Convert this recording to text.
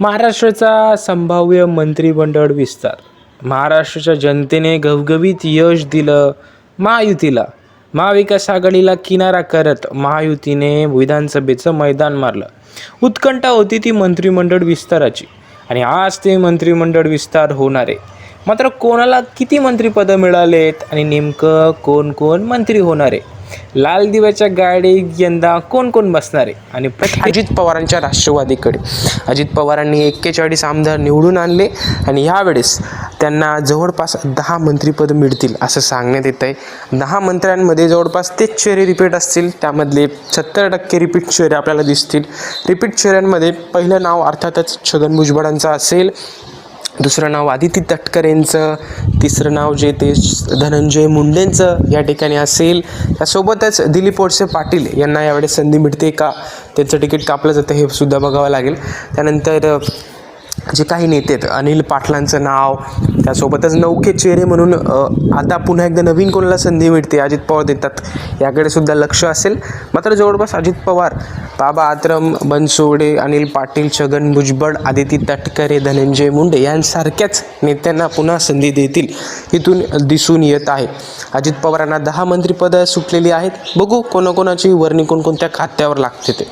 महाराष्ट्राचा संभाव्य मंत्रिमंडळ विस्तार. महाराष्ट्राच्या जनतेने घवघवीत यश दिलं महायुतीला. महाविकास आघाडीला किनारा करत महायुतीने विधानसभेचं मैदान मारलं. उत्कंठा होती ती मंत्रिमंडळ विस्ताराची. आणि आज ते मंत्रिमंडळ विस्तार होणार आहे. मात्र कोणाला किती मंत्रिपदं मिळालेत आणि नेमकं कोण कोण मंत्री होणार आहे? लाल दिव्याच्या गाडीत यंदा कोण कोण बसणार आहे? आणि अजित पवारांच्या राष्ट्रवादीकडे. अजित पवारांनी एक्केचाळीस आमदार निवडून आणले आणि यावेळेस त्यांना जवळपास दहा मंत्रिपद मिळतील असं सांगण्यात येत आहे. दहा मंत्र्यांमध्ये जवळपास तेच चेहरे रिपीट असतील. त्यामधले सत्तर टक्के रिपीट चेहरे आपल्याला दिसतील. रिपीट चेहऱ्यांमध्ये पहिलं नाव अर्थातच छगन भुजबळांचं असेल. दुसरं नाव आदिती तटकरेंचं तिसरं नाव जे ते धनंजय मुंडेंचं या ठिकाणी असेल. त्यासोबतच दिलीप वळसे पाटील यांना यावेळेस संधी मिळते का? त्यांचं तिकीट कापलं जातं हे सुद्धा बघावं लागेल. त्यानंतर जे काही नेते आहेत अनिल पाटलांचं नाव त्यासोबतच नौके चेहरे म्हणून आता पुन्हा एकदा नवीन कोणाला संधी मिळते? अजित पवार देतात. याकडे सुद्धा लक्ष असेल. मात्र जवळपास अजित पवार बाबा आत्रम बनसोडे अनिल पाटील छगन भुजबळ आदिती तटकरे धनंजय मुंडे यांसारख्याच नेत्यांना पुन्हा संधी देतील इथून दिसून येत आहे. अजित पवारांना दहा मंत्रिपदं सुटलेली आहेत. बघू कोणाकोणाची वर्णी कोणकोणत्या खात्यावर लागते ते.